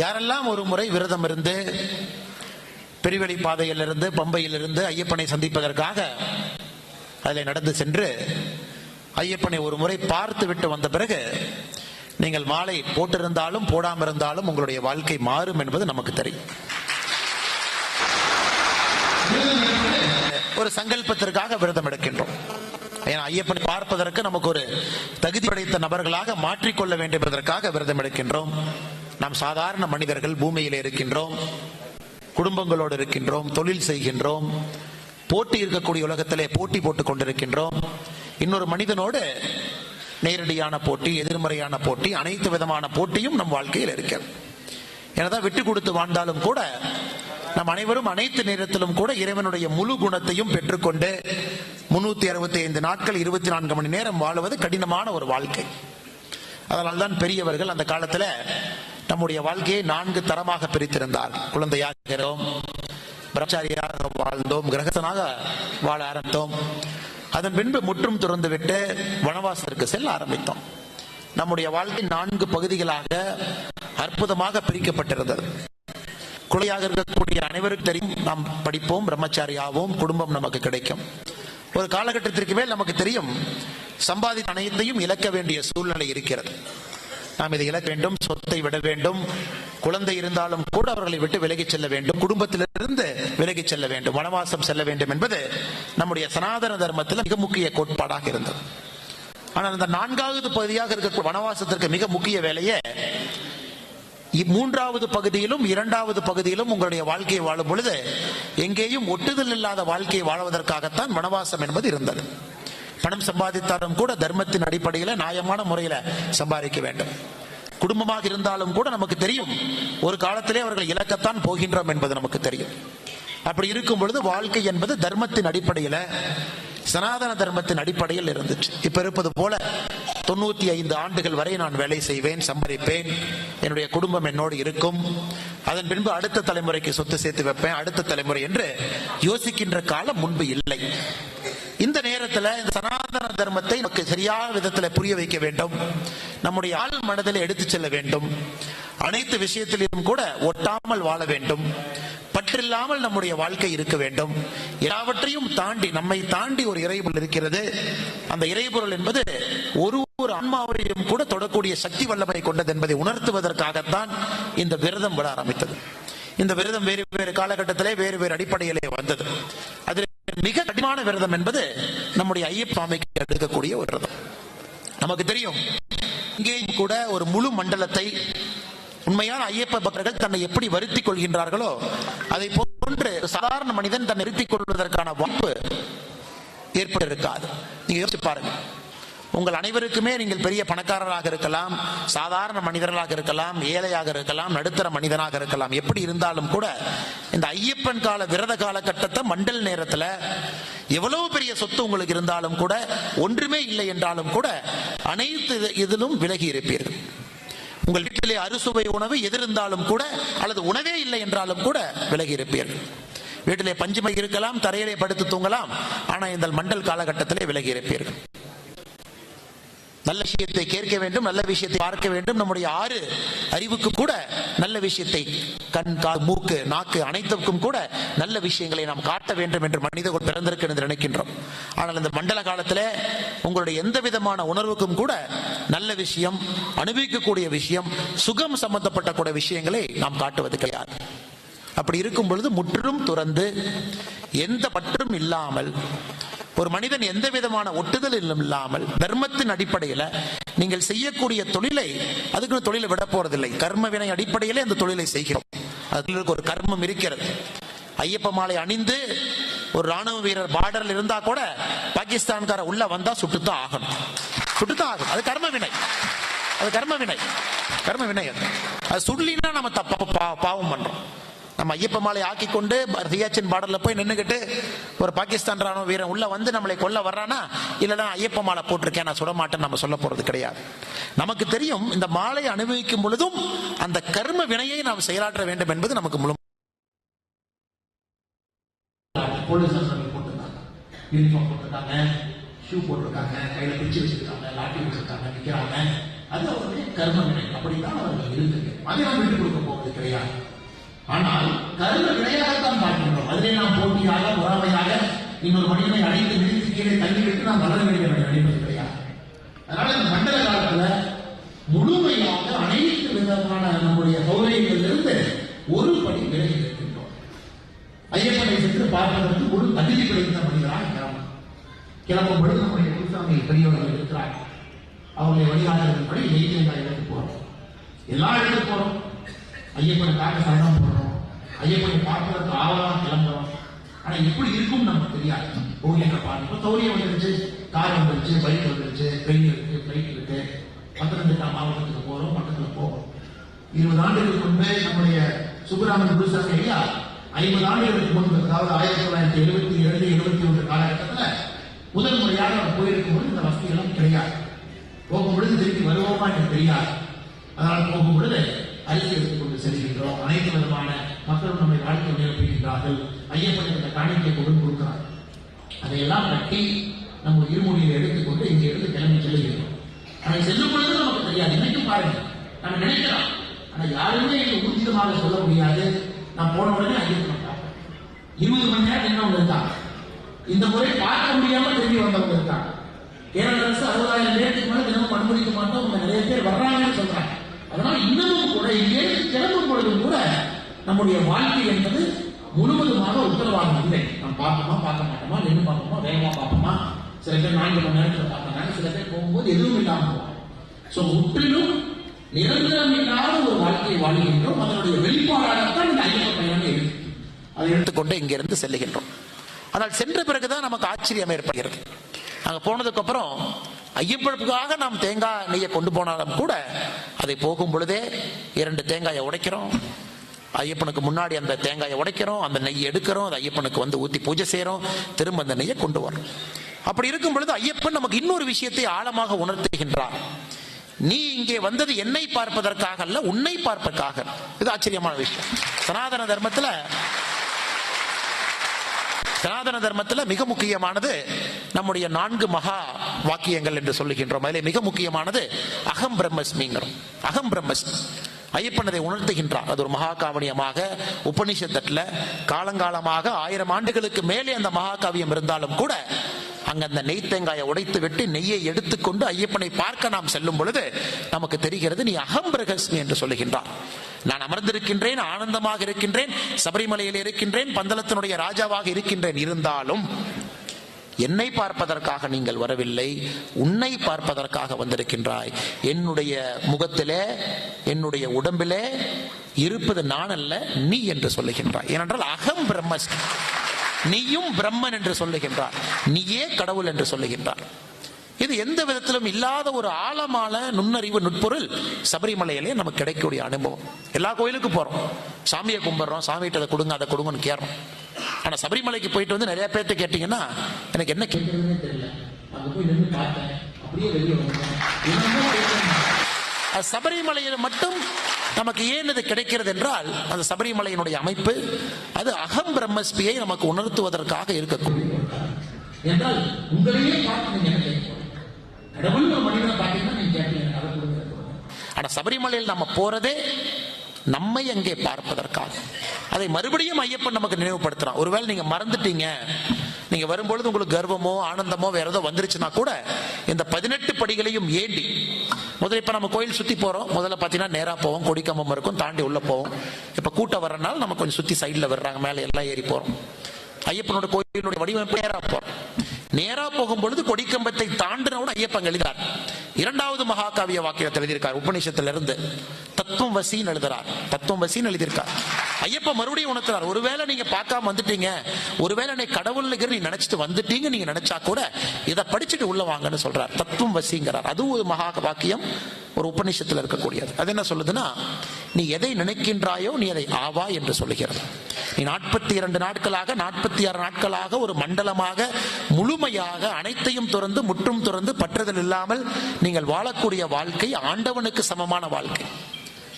யாரெல்லாம் ஒரு முறை விரதம் இருந்து பெருவெளி பாதையிலிருந்து பம்பையிலிருந்து ஐயப்பனை சந்திப்பதற்காக அதில் நடந்து சென்று ஐயப்பனை ஒரு முறை பார்த்து விட்டு வந்த பிறகு நீங்கள் மாலை போட்டிருந்தாலும் போடாமல் இருந்தாலும் உங்களுடைய வாழ்க்கை மாறும் என்பது நமக்கு தெரியும். ஒரு சங்கல்பத்திற்காக விரதம் எடுக்கின்றோம். ஏன்னா ஐயப்பனை பார்ப்பதற்கு நமக்கு ஒரு தகுதி படைத்த நபர்களாக மாற்றிக்கொள்ள வேண்டும் என்பதற்காக விரதம் எடுக்கின்றோம். நாம் சாதாரண மனிதர்கள் பூமியில் இருக்கின்றோம் குடும்பங்களோடு இருக்கின்றோம் தொழில் செய்கின்றோம் போட்டி இருக்கக்கூடிய உலகத்திலே போட்டி போட்டுக் கொண்டிருக்கின்றோம். இன்னொரு மனிதனோடு நேரடியான போட்டி எதிர்மறையான போட்டி அனைத்து விதமான போட்டியும் நம் வாழ்க்கையில் இருக்கிறது. எனதான் விட்டு கொடுத்து வாழ்ந்தாலும் கூட நம் அனைவரும் அனைத்து நேரத்திலும் கூட இறைவனுடைய முழு குணத்தையும் பெற்றுக்கொண்டு முன்னூத்தி அறுபத்தி ஐந்து நாட்கள் இருபத்தி நான்கு மணி நேரம் வாழுவது கடினமான ஒரு வாழ்க்கை. அதனால்தான் பெரியவர்கள் அந்த காலத்துல நம்முடைய வாழ்க்கையை நான்கு தரமாக பிரித்திருந்தார். குழந்தையாகிறோம் பிரம்மச்சாரியாக வாழ்ந்தோம் கிரகசனாக வாழ ஆரம்பித்தோம். அதன் பின்பு முற்றும் துறந்துவிட்டு வனவாசத்திற்கு செல்ல ஆரம்பித்தோம். நம்முடைய வாழ்க்கை நான்கு பகுதிகளாக அற்புதமாக பிரிக்கப்பட்டிருந்தது. குழையாக இருக்கக்கூடிய அனைவருக்கும் தெரியும் நாம் படிப்போம் பிரம்மச்சாரி ஆவோம் குடும்பம் நமக்கு கிடைக்கும். ஒரு காலகட்டத்திற்கு மேல் நமக்கு தெரியும் சம்பாதித்த அனைத்தையும் இழக்க வேண்டிய சூழ்நிலை இருக்கிறது. நாம் இதை இழக்க வேண்டும் சொத்தை விட வேண்டும் குழந்தை இருந்தாலும் கூட அவர்களை விட்டு விலகிச் செல்ல வேண்டும் குடும்பத்திலிருந்து விலகிச் செல்ல வேண்டும் வனவாசம் செல்ல வேண்டும் என்பது நம்முடைய சனாதன தர்மத்தில் மிக முக்கிய கோட்பாடாக இருந்தது. ஆனால் அந்த நான்காவது பகுதியாக இருக்க வனவாசத்திற்கு மிக முக்கிய வேலையை மூன்றாவது பகுதியிலும் இரண்டாவது பகுதியிலும் உங்களுடைய வாழ்க்கையை வாழும் பொழுது எங்கேயும் ஒட்டுதல் இல்லாத வாழ்க்கையை வாழ்வதற்காகத்தான் வனவாசம் என்பது இருந்தது. பணம் சம்பாதித்தாலும் கூட தர்மத்தின் அடிப்படையில் நியாயமான முறையில் சம்பாதிக்க வேண்டும். குடும்பமாக இருந்தாலும் கூட நமக்கு தெரியும் ஒரு காலத்திலே அவர்கள் இலக்கத்தான் போகின்றோம் என்பது நமக்கு தெரியும். அப்படி இருக்கும் பொழுது வாழ்க்கை என்பது தர்மத்தின் அடிப்படையில் சனாதன தர்மத்தின் அடிப்படையில் இருந்துச்சு. இப்ப இருப்பது போல தொண்ணூத்தி ஐந்து ஆண்டுகள் வரை நான் வேலை செய்வேன் சம்பாதிப்பேன் என்னுடைய குடும்பம் என்னோடு இருக்கும். அதன் பின்பு அடுத்த தலைமுறைக்கு சொத்து சேர்த்து வைப்பேன் அடுத்த தலைமுறை என்று யோசிக்கின்ற காலம் முன்பு இல்லை. இந்த நேரத்தில் இந்த சனாதன தர்மத்தை நமக்கு சரியான விதத்தில் புரிய வைக்க வேண்டும். நம்முடைய ஆள் மனதில் எடுத்து செல்ல வேண்டும். அனைத்து விஷயத்திலும் கூட ஒட்டாமல் வாழ வேண்டும். பற்றில்லாமல் நம்முடைய வாழ்க்கை இருக்க வேண்டும். எல்லாவற்றையும் தாண்டி நம்மை தாண்டி ஒரு இறைபொருள் இருக்கிறது. அந்த இறைபொருள் என்பது ஒரு ஒரு ஆன்மாவையும் கூட தொடக்கூடிய சக்தி வல்லமை கொண்டது என்பதை உணர்த்துவதற்காகத்தான் இந்த விரதம் விட ஆரம்பித்தது. இந்த விரதம் வேறு வேறு காலகட்டத்திலே வேறு வேறு அடிப்படையிலே வந்தது. அதில் மிக கடினமான விரதம் என்பது நம்முடைய ஐயப்பாமைக்கு எடுக்கக்கூடிய ஒரு விரதம். நமக்கு தெரியும் இங்கேயும் கூட ஒரு முழு மண்டலத்தை உண்மையான ஐயப்ப பக்தர்கள் தன்னை எப்படி வருத்திக் கொள்கின்றார்களோ அதை போன்று சாதாரண மனிதன் தன்னை நிறுத்திக் கொள்வதற்கான வாய்ப்பு ஏற்பட்டிருக்காது. நீங்க யோசிச்சு பாருங்க. உங்கள் அனைவருக்குமே நீங்கள் பெரிய பணக்காரராக இருக்கலாம் சாதாரண மனிதர்களாக இருக்கலாம் ஏழையாக இருக்கலாம் நடுத்தர மனிதனாக இருக்கலாம். எப்படி இருந்தாலும் கூட இந்த ஐயப்பன் கால விரத காலகட்டத்தை மண்டல் நேரத்தில் எவ்வளவு பெரிய சொத்து உங்களுக்கு இருந்தாலும் கூட ஒன்றுமே இல்லை என்றாலும் கூட அனைத்து இதிலும் விலகி இருப்பீர்கள். உங்கள் வீட்டிலே அறுசுவை உணவு எதிர்ந்தாலும் கூட அல்லது உணவே இல்லை என்றாலும் கூட விலகி இருப்பீர்கள். வீட்டிலே பஞ்சுமை இருக்கலாம் தரையிலே படுத்து தூங்கலாம் ஆனால் இந்த மண்டல் காலகட்டத்திலே விலகி இருப்பீர்கள். நல்ல விஷயத்தை கேட்க வேண்டும் நல்ல விஷயத்தை பார்க்க வேண்டும். நம்முடைய ஆறு அறிவுக்கு கூட நல்ல விஷயத்தை கண் கா மூக்கு நாக்கு அனைத்துக்கும் கூட நல்ல விஷயங்களை நாம் காட்ட வேண்டும் என்று மனித பிறந்திருக்கு என்று நினைக்கின்றோம். ஆனால் இந்த மண்டல காலத்தில் உங்களுடைய எந்த விதமான உணர்வுக்கும் கூட நல்ல விஷயம் அனுபவிக்கக்கூடிய விஷயம் சுகம் சம்பந்தப்பட்ட கூட விஷயங்களை நாம் காட்டுவது கிடையாது. அப்படி இருக்கும் பொழுது முற்றிலும் துறந்து எந்த பற்றும் இல்லாமல் ஒரு மனிதன் எந்த விதமான ஒட்டுதல் இல்லாமல் தர்மத்தின் அடிப்படையில் நீங்கள் செய்யக்கூடிய தொழிலை அதுக்குன்னு தொழிலை விட போறதில்லை. கர்ம வினை அடிப்படையிலே அந்த தொழிலை செய்கிறோம். அதுக்கு ஒரு கர்மம் இருக்கிறது. ஐயப்ப மாலை அணிந்து ஒரு ராணுவ வீரர் பார்டர்ல இருந்தா கூட பாகிஸ்தான்கார உள்ள வந்தா சுட்டுத்தான் ஆகணும். சுட்டுத்தான் ஆகணும். அது கர்ம வினை. அது கர்ம வினை. கர்ம வினை அது. அது சுடலினா நம்ம தப்ப பாவம் பண்றோம். நம்ம ஐயப்ப மாலை ஆக்கி கொண்டு சியாச்சின் பார்டர்ல போய் நின்றுக்கிட்டு ஒரு பாகிஸ்தான் ராணுவ வீரன் உள்ள வந்து நம்மளை கொல்ல வர்றானா? இல்லைன்னா ஐயப்ப மாலை போட்டிருக்கேன் நான் சுட மாட்டேன் நம்ம சொல்ல போறது கிடையாது. நமக்கு தெரியும் இந்த மாலை அனுபவிக்கும் பொழுதும் அந்த கர்ம வினையை நாம் செயலாற்ற வேண்டும் என்பது நமக்கு முழு போட்டிருக்காங்க. ஷூ போட்டிருக்காங்க கையில பிடிச்சு வச்சிருக்காங்க லாட்டி வச்சிருக்காங்க நிக்கிறாங்க. அது அவருடைய கர்ம வினை. அப்படித்தான் அவர்கள் இருந்தது அதை நாம் விட்டுக் கொடுக்க போவது கிடையாது. ஆனால் கருணை விளையாடத்தான் பார்க்கின்றோம் அதிலே நாம் போட்டியாக பொறாமையாக இன்னொரு மனிதனை அடித்து நிறுத்தி கீழே தள்ளிவிட்டு நாம் வளர வேண்டிய என்று கிடையாது. அதனால இந்த மண்டல காலத்துல முழுமையாக அனைத்து விதமான நம்முடைய சௌகரியங்களிலிருந்து ஒரு படி விலகி இருக்கின்றோம் ஐயப்பனை சென்று பார்ப்பதற்கு ஒரு தகுதி கிடைத்த மனிதராக கிளம்பும் கிளம்பும் பொழுது நம்முடைய குருசாமி பெரியவர்கள் இருக்கிறார் அவர்களை வழிகாட்டுதல்படி நெய்வேந்தா இடத்துக்கு போறோம். எல்லா இடத்துக்கு போறோம். ஐயப்பனை சரணம் போடுறோம் ஐயப்பனை பார்ப்பதற்கு ஆவலாக கிளம்புறோம் ஆனா எப்படி இருக்கும் நமக்கு தெரியாது. ஓகேங்க பாருங்க. இப்ப சௌரியம் வந்துருச்சு கார் வந்துருச்சு பைக் வந்துருச்சு ட்ரெயின் இருக்கு பிளைட் இருக்கு. பத்தனந்திட்டா மாவட்டத்துக்கு போறோம் பக்கத்துல போறோம் இருபது ஆண்டுகளுக்கு முன்பே நம்முடைய சுப்பிரமணிய குருசாமி ஐயா ஐம்பது ஆண்டுகளுக்கு முன்பு அதாவது ஆயிரத்தி தொள்ளாயிரத்தி எழுபத்தி ஏழு எழுபத்தி ஒன்று காலகட்டத்தில் முதல் முறையாக அவர் போயிருக்கும்போது இந்த வசதிகளும் கிடையாது. போகும் பொழுது திருப்பி வருவோமா என்று தெரியாது. அதனால் போகும் பொழுது அரிசி எடுத்துக்கொண்டு செல்கின்றோம். அனைத்து விதமான மக்களும் நம்மை வாழ்க்கை நிரப்புகின்றார்கள். ஐயப்பன் இந்த காணிக்கை கொண்டு கொடுக்கிறார். அதையெல்லாம் கட்டி நம்ம இருமொழியில் எடுத்துக்கொண்டு இங்கே இருந்து கிளம்பி செல்லுகிறோம். அதை செல்லும் பொழுது நமக்கு தெரியாது. இன்னைக்கும் பாருங்க. நம்ம நினைக்கிறோம் ஆனா யாருமே இங்க ஊர்ஜிதமாக சொல்ல முடியாது. நான் போன உடனே ஐயப்பன் பார்ப்பேன். இருபது மணி நேரம் நின்றவங்க இருக்காங்க. இந்த முறை பார்க்க முடியாம திரும்பி வந்தவங்க இருக்காங்க. கேரள அரசு அறுபதாயிரம் பேருக்கு மேல தினமும் அனுமதிக்க மாட்டோம். நிறைய பேர் வர்றாங்கன்னு சொல்றாங்க. அதனால இன்னமும் கூட இங்கே கிளம்பும் பொழுதும் கூட நம்முடைய வாழ்க்கை என்பது முழுவதுமாக உத்தரவாதம் இல்லை. நாம் பார்ப்போமா பார்க்க மாட்டோமா நின்று பார்ப்போமா வேகமா பார்ப்போமா? சில பேர் நான்கு மணி நேரத்தில் பார்க்கறாங்க சில பேர் போகும்போது எதுவும் இல்லாமல் போவாங்க ஸோ முற்றிலும் நிரந்தரம் இல்லாத ஒரு வாழ்க்கையை வாழ்கின்றோம். அதனுடைய வெளிப்பாடாகத்தான் இந்த ஐயப்ப பயணம் இருக்கு. அதை எடுத்துக்கொண்டு இங்கிருந்து செல்லுகின்றோம். ஆனால் சென்ற பிறகுதான் நமக்கு ஆச்சரியம் ஏற்படுகிறது. அங்க போனதுக்கு அப்புறம் ஐயப்பனுக்காக நாம் தேங்காய் நெய்யை கொண்டு போனாலும் கூட அதை போகும் பொழுதே இரண்டு தேங்காயை உடைக்கிறோம். ஐயப்பனுக்கு முன்னாடி அந்த தேங்காயை உடைக்கிறோம் அந்த நெய் எடுக்கிறோம் அது ஐயப்பனுக்கு வந்து ஊத்தி பூஜை செய்யறோம் திரும்ப அந்த நெய்யை கொண்டு வரோம் அப்படி இருக்கும் பொழுது ஐயப்பன் நமக்கு இன்னொரு விஷயத்தை ஆழமாக உணர்த்துகின்றார். நீ இங்கே வந்தது என்னை பார்ப்பதற்காக அல்ல உன்னை பார்ப்பதற்காக. இது ஆச்சரியமான விஷயம். சனாதன தர்மத்துல சனாதன தர்மத்துல மிக முக்கியமானது நம்முடைய நான்கு மகா வாக்கியங்கள் என்று சொல்லுகின்றோம். அதிலே மிக முக்கியமானது அகம் பிரம்மஸ்மிங்கிறோம். அகம் பிரம்மஸ்மி. ஐயப்பன் அதை உணர்த்துகின்றார். அது ஒரு மகாகாவியமாக உபனிஷத்தத்துல காலங்காலமாக ஆயிரம் ஆண்டுகளுக்கு மேலே அந்த மகாகாவியம் இருந்தாலும் கூட அங்க அந்த நெய் தேங்காயை உடைத்து விட்டு நெய்யை எடுத்துக்கொண்டு ஐயப்பனை பார்க்க நாம் செல்லும் பொழுது நமக்கு தெரிகிறது நீ அகம் பிரகஸ்மி என்று சொல்லுகின்றார். நான் அமர்ந்திருக்கின்றேன் ஆனந்தமாக இருக்கின்றேன் சபரிமலையில் இருக்கின்றேன் பந்தளத்தினுடைய ராஜாவாக இருக்கின்றேன் இருந்தாலும் என்னை பார்ப்பதற்காக நீங்கள் வரவில்லை உன்னை பார்ப்பதற்காக வந்திருக்கின்றாய். என்னுடைய முகத்திலே என்னுடைய உடம்பிலே இருப்பது நான் அல்ல நீ என்று சொல்லுகின்றாய். ஏனென்றால் அகம் பிரம்மஸ் நீயும் பிரம்மன் என்று சொல்லுகின்றார் நீயே கடவுள் என்று சொல்லுகின்றார் இது எந்த விதத்திலும் இல்லாத ஒரு ஆழமான நுண்ணறிவு நுட்பொருள் சபரிமலையிலே நமக்கு கிடைக்கக்கூடிய அனுபவம். எல்லா கோயிலுக்கும் போறோம். சாமியை கும்பிடுறோம் சாமிகிட்ட அதை கொடுங்க அதை கொடுங்கன்னு கேட்றோம் ஆனா சபரிமலைக்கு போயிட்டு வந்து நிறைய பேர்த்த கேட்டீங்கன்னா எனக்கு என்ன கேட்கறதுன்னு தெரியல சபரிமலையில் மட்டும் நமக்கு ஏன் இது கிடைக்கிறது என்றால் அந்த சபரிமலையினுடைய அமைப்பு அது அகம் பிரம்மஸ்பியை நமக்கு உணர்த்துவதற்காக இருக்கக்கூடிய. என்றால் உங்களையே பார்த்து நீங்க என்ன கேட்க போறீங்க? கடவுள் ஒரு மனிதனை பார்த்தீங்கன்னா நீங்க கேட்பீங்க அதை கொடுங்க இதை கொடுங்க. ஆனா சபரிமலையில் நம்ம போறதே நம்மை அங்கே பார்ப்பதற்காக அதை மறுபடியும் ஐயப்பன் நமக்கு நினைவுபடுத்துறான். ஒருவேளை நீங்க மறந்துட்டீங்க. நீங்க வரும்பொழுது உங்களுக்கு கர்வமோ ஆனந்தமோ வேற ஏதோ வந்துருச்சுன்னா கூட இந்த பதினெட்டு படிகளையும் ஏண்டி. முதல்ல இப்ப நம்ம கோயில் சுத்தி போறோம். முதல்ல பாத்தீங்கன்னா நேரா போவோம். கொடிக்கம்பம் இருக்கும். தாண்டி உள்ள போவோம். இப்ப கூட்டம் வரனால நம்ம கொஞ்சம் சுத்தி சைடில் வர்றாங்க. மேல எல்லாம் ஏறி போறோம். ஐயப்பனோட கோயிலுடைய வடிவமைப்பு நேரா போறோம். நேரா போகும் பொழுது கொடிக்கம்பத்தை தாண்டினவுடன் ஐயப்பன் எழுதார் இரண்டாவது மகாகாவிய வாக்கியத்தை எழுதியிருக்கார். உபநிஷத்துல இருந்து தத்துவம் வசின்னு எழுதுறார். தத்துவம் வசின்னு எழுதியிருக்கார். ஐயப்ப மறுபடியும் உணர்த்துறார். ஒருவேளை நீங்க பார்க்காம வந்துட்டீங்க. ஒருவேளை நீ கடவுள் நீ நினைச்சிட்டு வந்துட்டீங்க. நீங்க நினைச்சா கூட இதை படிச்சுட்டு உள்ள வாங்கன்னு சொல்றார். தத்துவம் வசிங்கிறார். அதுவும் ஒரு மகா வாக்கியம் ஒரு உபநிஷத்துல இருக்கக்கூடியது. அது என்ன சொல்லுதுன்னா நீ எதை நினைக்கின்றாயோ நீ அதை ஆவா என்று சொல்லுகிறது. நீ நாற்பத்தி இரண்டு நாட்களாக நாற்பத்தி ஆறு நாட்களாக ஒரு மண்டலமாக முழுமையாக அனைத்தையும் துறந்து முற்றும் துறந்து பற்றுதல் இல்லாமல் நீங்கள் வாழக்கூடிய வாழ்க்கை ஆண்டவனுக்கு சமமான வாழ்க்கை.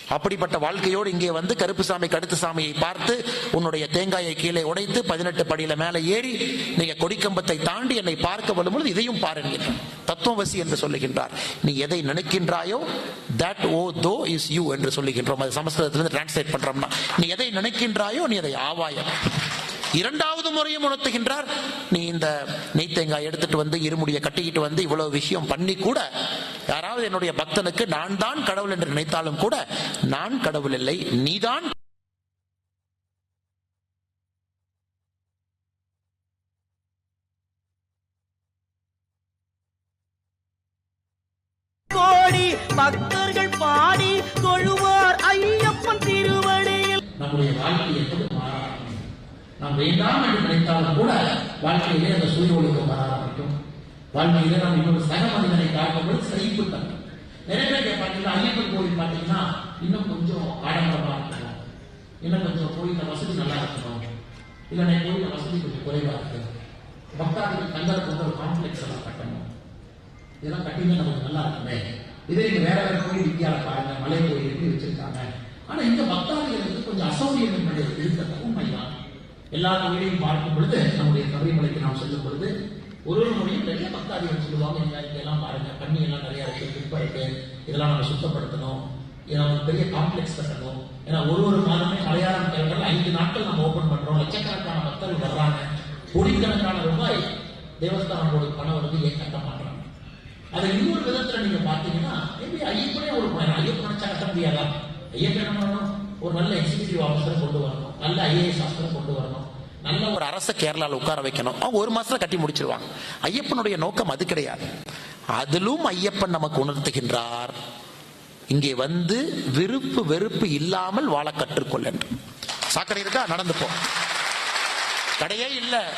அப்படிப்பட்ட வாழ்க்கையோடு இங்கே வந்து கருப்புசாமி கடுத்து சாமியை பார்த்து உன்னுடைய தேங்காயை கீழே உடைத்து பதினெட்டு படியில மேலே ஏறி நீங்க கொடிக்கம்பத்தை தாண்டி என்னை பார்க்க வரும்பொழுது இதையும் பாருங்கள் தத்துவவசி என்று சொல்லுகின்றார். நீ எதை நினைக்கின்றாயோ that O though is you என்று சொல்லுகின்றோம். அது சமஸ்கிருதத்திலிருந்து டிரான்ஸ்லேட் பண்றோம்னா நீ எதை நினைக்கின்றாயோ நீ அதை ஆவாயம். இரண்டாவது முறையும் உணர்த்துகின்றார் நீ இந்த நெய் தேங்காய் எடுத்துட்டு வந்து இருமுடியை கட்டிக்கிட்டு வந்து இவ்வளவு விஷயம் பண்ணி கூட யாராவது என்னுடைய பக்தனுக்கு நான் தான் கடவுள் என்று நினைத்தாலும் கூட நான் கடவுள் இல்லை நீதான் கோடி பக்தர்கள் பாடி தொழுவார் ஐயப்பன் திருவடியில். நம்முடைய வாழ்க்கை என்பது மாறாகும் நாம் வேண்டாம் என்று நினைத்தாலும் கூட வாழ்க்கையிலே அந்த சூரிய ஒழுக்கம் ஆரம்பிக்கும். வாழ்க்கையிலே நாம் இன்னொரு சக மனிதனை பார்க்கும்போது சகிப்புத்தன்மை. நிறைய பேர் பார்த்தீங்கன்னா ஐயப்பன் கோவில் பார்த்தீங்கன்னா இன்னும் கொஞ்சம் ஆடம்பரமா இருக்கணும். இன்னும் கொஞ்சம் கோயில வசதி நல்லா இருக்கணும். இல்லைன்னா கோயில வசதி கொஞ்சம் குறைவா இருக்கு பக்தாதிகள் தங்கறதுக்கு ஒரு காம்ப்ளெக்ஸ் எல்லாம் கட்டணும். இதெல்லாம் கட்டினா நமக்கு நல்லா இருக்குமே. இதே நீங்க வேற வேற கோயில் இந்தியாவில பாருங்க மலை கோயில் எப்படி வச்சிருக்காங்க. ஆனா இந்த பக்தாதிகளுக்கு கொஞ்சம் அசௌகரியம் என்பது இருக்கிறது உண்மைதான். எல்லா கோயிலையும் பார்க்கும் பொழுது நம்முடைய கவிமலைக்கு நாம் செல்லும் பொழுது ஒரு ஒரு முறையும் நிறைய பக்தாதிகள் சொல்லுவாங்க. இங்க இதெல்லாம் பாருங்க பண்ணி எல்லாம் நிறைய இருக்கு குப்பை இருக்கு இதெல்லாம் நம்ம சுத்தப்படுத்தணும். ஏன்னா ஒரு பெரிய காம்ப்ளெக்ஸ் கட்டணும் ஏன்னா ஒரு ஒரு மாதமே மலையாளம் தேவைகள் ஐந்து நாட்கள் நம்ம ஓபன் பண்றோம். லட்சக்கணக்கான பக்தர்கள் வர்றாங்க. கோடிக்கணக்கான ரூபாய் தேவஸ்தானம் பணம் வந்து ஏன் கட்ட மாட்டாங்க அதை இன்னொரு விதத்துல நீங்க பாத்தீங்கன்னா எப்படி ஐயப்பனே ஒரு பயணம் ஐயப்பன் நினைச்சா கட்ட முடியாதா? ஐயப்பன் என்ன பண்ணணும்? ஒரு நல்ல எக்ஸிகியூட்டிவ் ஆஃபீஸரை கொண்டு வரணும். நல்ல ஐஏஎஸ் ஆஃபீஸரை கொண்டு வரணும். நல்ல ஒரு அரச கேரளால உட்கார வைக்கணும். அவங்க ஒரு மாசத்துல கட்டி முடிச்சிருவாங்க. ஐயப்பனுடைய நோக்கம் அது கிடையாது. அதிலும் ஐயப்பன் நமக்கு உணர்த்துகின்றார். இங்கே வந்து விருப்பு வெறுப்பு இல்லாமல் வாழ கற்றுக்கொள் என்று. சாக்கடை இருக்கா? நடந்து போ. கடையே இல்ல.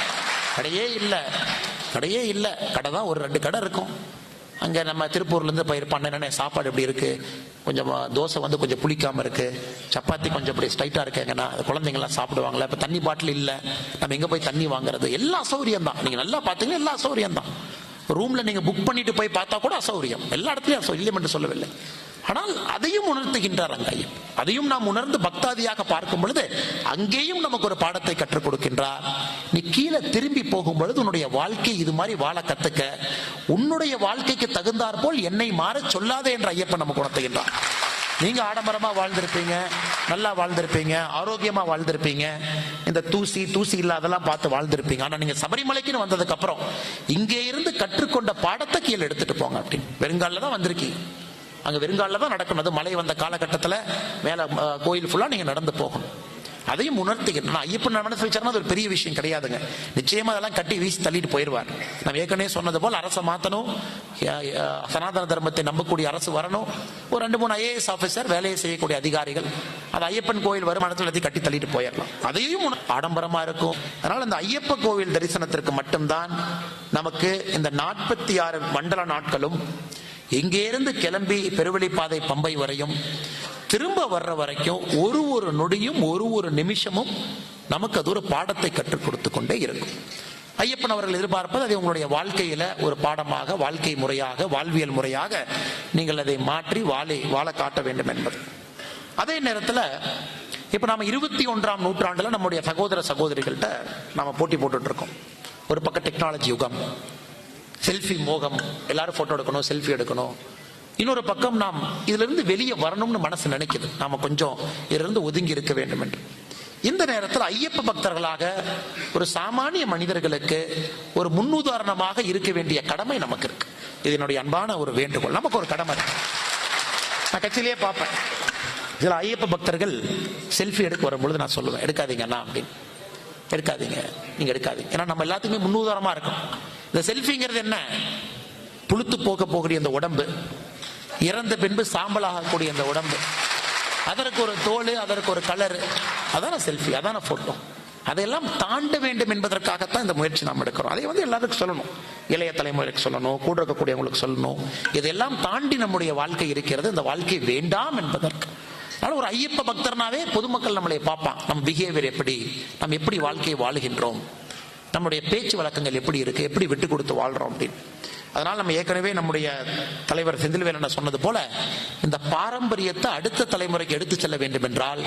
கடையே இல்ல. கடையே இல்ல. கடை தான் ஒரு ரெண்டு கடை இருக்கும். அங்க நம்ம திருப்பூர்ல இருந்து போயிருப்பான் என்னென்ன சாப்பாடு எப்படி இருக்கு? கொஞ்சம் தோசை வந்து கொஞ்சம் புளிக்காம இருக்கு. சப்பாத்தி கொஞ்சம் இப்படி ஸ்ட்ரைட்டா இருக்குங்கன்னா குழந்தைங்கள்லாம் சாப்பிடுவாங்களா? இப்ப தண்ணி பாட்டில் இல்ல. நம்ம எங்க போய் தண்ணி வாங்குறது? எல்லா அசௌரியம் தான். நீங்க நல்லா பாத்தீங்கன்னா எல்லா அசௌரியம் தான். ரூம்ல நீங்க புக் பண்ணிட்டு போய் பார்த்தா கூட அசௌரியம் எல்லா இடத்துலயும் அசௌரியம் என்று சொல்லவில்லை. ஆனால் அதையும் உணர்த்துகின்றார் அங்க அதையும் நாம் உணர்ந்து பக்தாதியாக பார்க்கும் பொழுது அங்கேயும் நமக்கு ஒரு பாடத்தை கற்றுக் கொடுக்கின்றார். நீ கீழே திரும்பி போகும் பொழுது உன்னுடைய வாழ்க்கை இது மாதிரி வாழ கத்துக்க. உன்னுடைய வாழ்க்கைக்கு தகுந்தாற் போல் என்னை மாற சொல்லாதே என்ற ஐயப்பன் நமக்கு உணர்த்துகின்றார். நீங்க ஆடம்பரமா வாழ்ந்திருப்பீங்க நல்லா வாழ்ந்திருப்பீங்க ஆரோக்கியமா வாழ்ந்திருப்பீங்க இந்த தூசி தூசி இல்லாதெல்லாம் பார்த்து வாழ்ந்திருப்பீங்க. ஆனா நீங்க சபரிமலைக்குன்னு வந்ததுக்கு அப்புறம் இங்கே இருந்து கற்றுக்கொண்ட பாடத்தை கீழே எடுத்துட்டு போங்க அப்படின்னு. வெறுங்காலில் தான் வந்திருக்கீங்க. அங்க வெறுங்காலில் தான் நடக்கணும். அது மழை வந்த காலகட்டத்தில் மேல கோயில் ஃபுல்லா நீங்க நடந்து போகணும். அதையும் உணர்த்துகிறேன் நான் ஐயப்பன் மனசு வச்சாருன்னா அது ஒரு பெரிய விஷயம் கிடையாதுங்க. நிச்சயமா அதெல்லாம் கட்டி வீசி தள்ளிட்டு போயிடுவார் நம்ம ஏற்கனவே சொன்னது போல் அரசை மாத்தணும். சனாதன தர்மத்தை நம்பக்கூடிய அரசு வரணும். ஒரு ரெண்டு மூணு ஐஏஎஸ் ஆஃபீஸர் வேலையை செய்யக்கூடிய அதிகாரிகள் அது ஐயப்பன் கோயில் வருமானத்தில் எல்லாத்தையும் கட்டி தள்ளிட்டு போயிடலாம் அதையும் ஆடம்பரமா இருக்கும். அதனால இந்த ஐயப்ப கோவில் தரிசனத்திற்கு மட்டும்தான் நமக்கு இந்த நாற்பத்தி ஆறு மண்டல நாட்களும் இங்கேருந்து கிளம்பி பெருவழிப்பாதை பம்பை வரையும் திரும்ப வர்ற வரைக்கும் ஒரு ஒரு நொடியும் ஒரு ஒரு நிமிஷமும் நமக்கு அது ஒரு பாடத்தை கற்றுக் கொடுத்து கொண்டே இருக்கும். ஐயப்பன் அவர்கள் எதிர்பார்ப்பது அதை உங்களுடைய வாழ்க்கையில ஒரு பாடமாக வாழ்க்கை முறையாக வாழ்வியல் முறையாக நீங்கள் அதை மாற்றி வாழை வாழ காட்ட வேண்டும் என்பது. அதே நேரத்தில் இப்போ நாம் இருபத்தி ஒன்றாம் நூற்றாண்டில் நம்முடைய சகோதர சகோதரிகள்கிட்ட நாம் போட்டி போட்டுட்ருக்கோம் ஒரு பக்கம் டெக்னாலஜி யுகம் செல்ஃபி மோகம் எல்லாரும் போட்டோ எடுக்கணும் செல்ஃபி எடுக்கணும். இன்னொரு பக்கம் நாம் இதிலிருந்து வெளியே வரணும்னு மனசு நினைக்குது. நாம கொஞ்சம் இதிலிருந்து ஒதுங்கி இருக்க வேண்டும் என்று. இந்த நேரத்தில் ஐயப்ப பக்தர்களாக ஒரு சாமானிய மனிதர்களுக்கு ஒரு முன்னுதாரணமாக இருக்க வேண்டிய கடமை நமக்கு இருக்கு. இது என்னுடைய அன்பான ஒரு வேண்டுகோள். நமக்கு ஒரு கடமை இருக்கு. நான் கட்சியிலேயே பார்ப்பேன். சில ஐயப்ப பக்தர்கள் செல்ஃபி எடுக்க வரும்பொழுது நான் சொல்லுவேன் எடுக்காதீங்க அண்ணா அப்படின்னு. எடுக்காதீங்க. நீங்க எடுக்காதீங்க. ஏன்னா நம்ம எல்லாத்துக்குமே முன்னுதாரணமாக இருக்கும். இந்த செல்ஃபிங்கிறது என்ன? புழுத்து போக போகக்கூடிய அந்த உடம்பு இறந்த பின்பு சாம்பலாகக்கூடிய அந்த உடம்பு. அதற்கு ஒரு தோல் அதற்கு ஒரு கலர் அதான செல்ஃபி அதான போட்டோ அதையெல்லாம் தாண்ட வேண்டும் என்பதற்காகத்தான் இந்த முயற்சி நாம் எடுக்கிறோம். அதை வந்து எல்லாருக்கும் சொல்லணும். இளைய தலைமுறைக்கு சொல்லணும் கூட இருக்கக்கூடியவங்களுக்கு சொல்லணும். இதெல்லாம் தாண்டி நம்முடைய வாழ்க்கை இருக்கிறது. இந்த வாழ்க்கை வேண்டாம் என்பதற்கு. அதனால ஒரு ஐயப்ப பக்தர்னாவே பொதுமக்கள் நம்மளை பார்ப்பான். நம் பிஹேவியர் எப்படி? நாம் எப்படி வாழ்க்கையை வாழுகின்றோம்? நம்முடைய பேச்சு வழக்கங்கள் எப்படி இருக்கு எப்படி விட்டு கொடுத்து வாழ்றோம் அப்படின்னு. அதனால் நம்ம ஏற்கனவே நம்முடைய தலைவர் செந்தில்வேலன் சொன்னது போல இந்த பாரம்பரியத்தை அடுத்த தலைமுறைக்கு எடுத்து செல்ல வேண்டும் என்றால்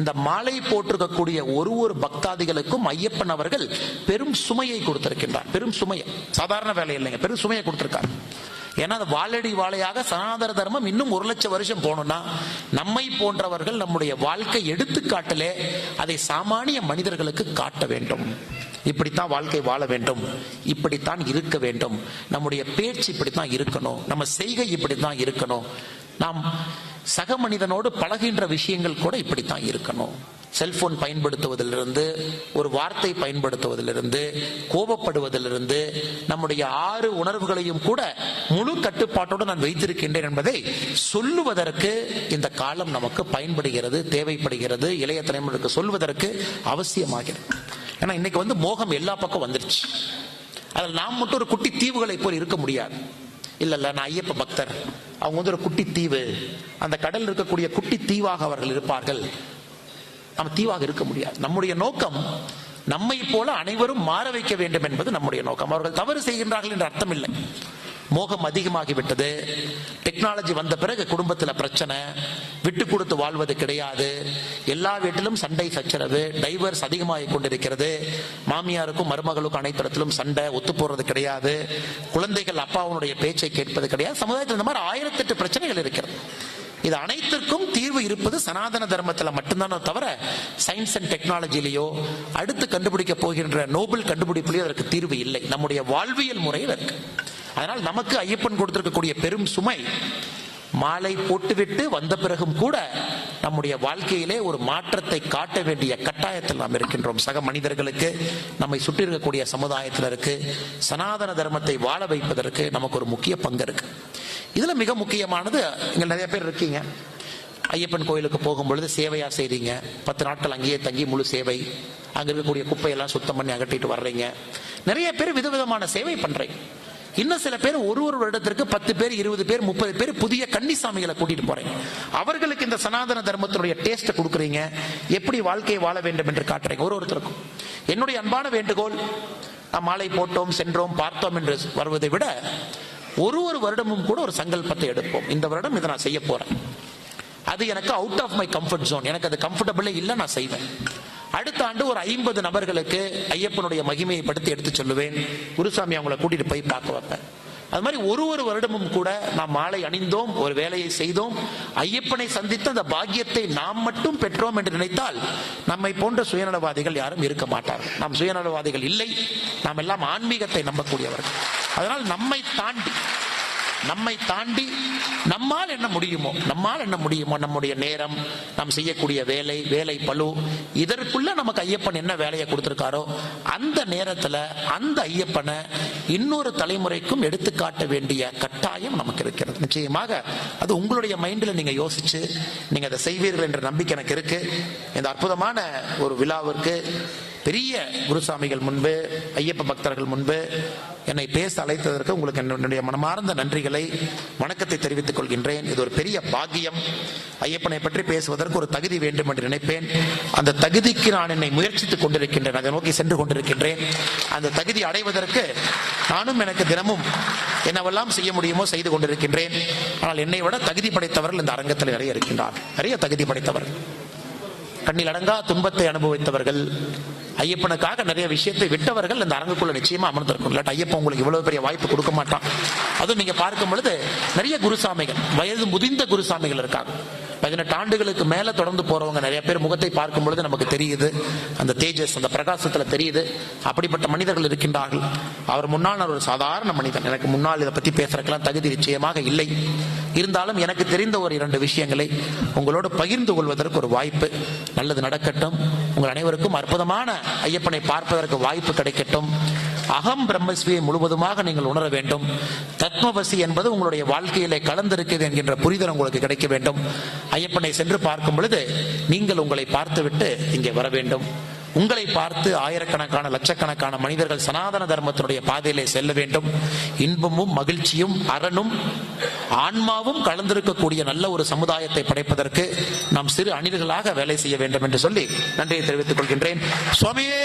இந்த மாலை போட்டிருக்கக்கூடிய ஒரு ஒரு பக்தாதிகளுக்கும் ஐயப்பன் அவர்கள் பெரும் சுமையை கொடுத்திருக்கின்றார். பெரும் சுமையை சாதாரண வேலை இல்லைங்க பெரும் சுமையை கொடுத்திருக்கார். ஏன்னா அது வாழடி வாழையாக சனாதன தர்மம் இன்னும் ஒரு லட்சம் வருஷம் போகணும்னா நம்மை போன்றவர்கள் நம்முடைய வாழ்க்கை எடுத்துக்காட்டிலே அதை சாமானிய மனிதர்களுக்கு காட்ட வேண்டும். இப்படித்தான் வாழ்க்கை வாழ வேண்டும். இப்படித்தான் இருக்க வேண்டும். நம்முடைய பேச்சு இப்படித்தான் இருக்கணும். நம்ம செய்கை இப்படித்தான் இருக்கணும். நாம் சக மனிதனோடு பழகின்ற விஷயங்கள் கூட இப்படித்தான் இருக்கணும். செல்போன் பயன்படுத்துவதிலிருந்து ஒரு வார்த்தை பயன்படுத்துவதிலிருந்து கோபப்படுவதிலிருந்து நம்முடைய ஆறு உணர்வுகளையும் கூட முழு கட்டுப்பாட்டோடு நான் வைத்திருக்கின்றேன் என்பதை சொல்லுவதற்கு இந்த காலம் நமக்கு பயன்படுகிறது தேவைப்படுகிறது. இளைய தலைமுறைக்கு சொல்வதற்கு அவசியமாகிறது. ஏன்னா இன்னைக்கு வந்து மோகம் எல்லா பக்கம் வந்துருச்சு. அதில் நாம் மட்டும் ஒரு குட்டி தீவுகளை போல் இருக்க முடியாது. இல்லை இல்லை நான் ஐயப்ப பக்தர். அவங்க வந்து ஒரு குட்டி தீவு. அந்த கடல் இருக்கக்கூடிய குட்டி தீவாக அவர்கள் இருப்பார்கள். நம்ம தீவாக இருக்க முடியாது. நம்முடைய நோக்கம் நம்மை போல அனைவரும் மாற வைக்க வேண்டும் என்பது நம்முடைய நோக்கம். அவர்கள் தவறு செய்கின்றார்கள் என்ற அர்த்தம் இல்லை மோகம் அதிகமாகிவிட்டது. டெக்னாலஜி வந்த பிறகு குடும்பத்தில் பிரச்சனை விட்டு கொடுத்து வாழ்வது கிடையாது. எல்லா வீட்டிலும் சண்டை சச்சரவு டைவர்ஸ் அதிகமாகி கொண்டிருக்கிறது. மாமியாருக்கும் மருமகளுக்கும் அனைத்திடத்திலும் சண்டை ஒத்து போறது கிடையாது. குழந்தைகள் அப்பாவுடைய பேச்சை கேட்பது கிடையாது. சமுதாயத்தில் இந்த மாதிரி ஆயிரத்தெட்டு பிரச்சனைகள் இருக்கிறது. இது அனைத்திற்கும் தீர்வு இருப்பது சனாதன தர்மத்தில் மட்டும்தானே தவிர சயின்ஸ் அண்ட் டெக்னாலஜிலேயோ அடுத்து கண்டுபிடிக்க போகின்ற நோபல் கண்டுபிடிப்புலேயோ அதற்கு தீர்வு இல்லை. நம்முடைய வாழ்வியல் முறையில் இருக்கு. அதனால் நமக்கு ஐயப்பன் கொடுத்திருக்கக்கூடிய பெரும் சுமை மாலை போட்டுவிட்டு வந்த பிறகும் கூட நம்முடைய வாழ்க்கையிலே ஒரு மாற்றத்தை காட்ட வேண்டிய கட்டாயத்தில் நாம் இருக்கின்றோம். சக மனிதர்களுக்கு நம்மை சுற்றி இருக்கக்கூடிய சமுதாயத்தினருக்கு சனாதன தர்மத்தை வாழ வைப்பதற்கு நமக்கு ஒரு முக்கிய பங்கு இருக்கு. இதுல மிக முக்கியமானது இங்க நிறைய பேர் இருக்கீங்க. ஐயப்பன் கோயிலுக்கு போகும் பொழுது சேவையா செய்றீங்க. பத்து நாட்கள் அங்கேயே தங்கி முழு சேவை அங்க இருக்கக்கூடிய குப்பையெல்லாம் சுத்தம் பண்ணி அகட்டிட்டு வர்றீங்க. நிறைய பேர் விதவிதமான சேவை பண்றீங்க. இன்னும் சில பேர் ஒரு ஒரு வருடத்திற்கு பத்து பேர் இருபது பேர் முப்பது பேர் புதிய கன்னிசாமிகளை கூட்டிட்டு போறேன். அவர்களுக்கு இந்த சனாதன தர்மத்தினுடைய டேஸ்ட் கொடுக்குறீங்க. எப்படி வாழ்க்கையை வாழ வேண்டும் என்று காட்டுறீங்க. ஒரு ஒருத்தருக்கும். என்னுடைய அன்பான வேண்டுகோள் நாம் மாலை போட்டோம் சென்றோம் பார்த்தோம் என்று வருவதை விட ஒரு ஒரு வருடமும் கூட ஒரு சங்கல்பத்தை எடுப்போம். இந்த வருடம் இதை நான் செய்ய போறேன். அது எனக்கு out of my comfort zone எனக்கு அது கம்ஃபர்டபுளே இல்லை நான் செய்வேன். அடுத்த ஆண்டு ஒரு ஐம்பது நபர்களுக்கு ஐயப்பனுடைய மகிமையை படுத்தி எடுத்து சொல்லுவேன். குருசாமி அவங்கள கூட்டிட்டு போய் பார்க்க வைப்பேன். அது மாதிரி ஒரு ஒரு வருடமும் கூட நாம் மாலை அணிந்தோம் ஒரு வேலையை செய்தோம். ஐயப்பனை சந்தித்த அந்த பாக்கியத்தை நாம் மட்டும் பெற்றோம் என்று நினைத்தால் நம்மை போன்ற சுயநலவாதிகள் யாரும் இருக்க மாட்டார்கள். நாம் சுயநலவாதிகள் இல்லை. நாம் எல்லாம் ஆன்மீகத்தை நம்பக்கூடியவர்கள். அதனால் நம்மை தாண்டி நம்மை தாண்டி நம்மால் என்ன முடியுமோ நம்மால் என்ன முடியுமோ நம்முடைய நேரம் நாம் செய்யக்கூடிய வேலை வேலை பளு இதற்குள்ள நமக்கு ஐயப்பன் என்ன வேலையை கொடுத்துருக்காரோ அந்த நேரத்தில் அந்த ஐயப்பனை இன்னொரு தலைமுறைக்கும் எடுத்துக்காட்ட வேண்டிய கட்டாயம் நமக்கு இருக்கிறது. நிச்சயமாக அது உங்களுடைய மைண்டில் நீங்கள் யோசிச்சு நீங்கள் அதை செய்வீர்கள் என்ற நம்பிக்கை எனக்கு இருக்கு. இந்த அற்புதமான ஒரு விழாவிற்கு பெரிய குருசாமிகள் முன்பு ஐயப்ப பக்தர்கள் முன்பு என்னை பேச அழைத்ததற்கு உங்களுக்கு என்னுடைய மனமார்ந்த நன்றிகளை வணக்கத்தை தெரிவித்துக் கொள்கின்றேன். இது ஒரு பெரிய பாக்கியம். ஐயப்பனை பற்றி பேசுவதற்கு ஒரு தகுதி வேண்டும் என்று நினைப்பேன். அந்த தகுதிக்கு நான் என்னை முயற்சித்துக் கொண்டிருக்கின்றேன். அதை நோக்கி சென்று கொண்டிருக்கின்றேன். அந்த தகுதி அடைவதற்கு நானும் எனக்கு தினமும் என்னவெல்லாம் செய்ய முடியுமோ செய்து கொண்டிருக்கின்றேன். ஆனால் என்னை விட தகுதி படைத்தவர்கள் இந்த அரங்கத்தில் நிறைய இருக்கின்றார் நிறைய தகுதி படைத்தவர்கள். கண்ணில் அடங்கா துன்பத்தை அனுபவித்தவர்கள் ஐயப்பனுக்காக நிறைய விஷயத்தை விட்டவர்கள் இந்த அரங்குக்குள்ள நிச்சயமா அமர்ந்திருக்கும் இல்லாட்டி ஐயப்பன் உங்களுக்கு இவ்வளவு பெரிய வாய்ப்பு கொடுக்க மாட்டான். அதுவும் நீங்க பார்க்கும் பொழுது நிறைய குருசாமிகள் வயது முதிர்ந்த குருசாமிகள் இருக்காங்க. பதினெட்டு ஆண்டுகளுக்கு மேல தொடர்ந்து போறவங்க நிறைய பேர் முகத்தை பார்க்கும் பொழுது நமக்கு தெரியுது. அந்த தேஜஸ் அந்த பிரகாசத்துல தெரியுது. அப்படிப்பட்ட மனிதர்கள் இருக்கின்றார்கள். அவர் முன்னால் நான் ஒரு சாதாரண மனிதன். எனக்கு முன்னால் இதை பத்தி பேசுறதுக்கெல்லாம் தகுதி நிச்சயமாக இல்லை. இருந்தாலும் எனக்கு தெரிந்த ஒரு இரண்டு விஷயங்களை உங்களோடு பகிர்ந்து கொள்வதற்கு ஒரு வாய்ப்பு. நல்லது நடக்கட்டும். உங்கள் அனைவருக்கும் அற்புதமான ஐயப்பனை பார்ப்பதற்கு வாய்ப்பு கிடைக்கட்டும். அகம் பிரம்மஸ்வியை முழுவதுமாக நீங்கள் உணர வேண்டும். தத்மவசி என்பது உங்களுடைய வாழ்க்கையிலே கலந்திருக்கிறது என்கின்ற புரிதல் உங்களுக்கு கிடைக்க வேண்டும். ஐயப்பனை சென்று பார்க்கும் பொழுது நீங்கள் உங்களை பார்த்துவிட்டு இங்கே வர வேண்டும். உங்களை பார்த்து ஆயிரக்கணக்கான லட்சக்கணக்கான மனிதர்கள் சனாதன தர்மத்தினுடைய பாதையிலே செல்ல வேண்டும். இன்பமும் மகிழ்ச்சியும் அரணும் ஆன்மாவும் கலந்திருக்கக்கூடிய நல்ல ஒரு சமுதாயத்தை படைப்பதற்கு நாம் சிறு அணில்களாக வேலை செய்ய வேண்டும் என்று சொல்லி நன்றியை தெரிவித்துக் கொள்கின்றேன். சுவாமியே!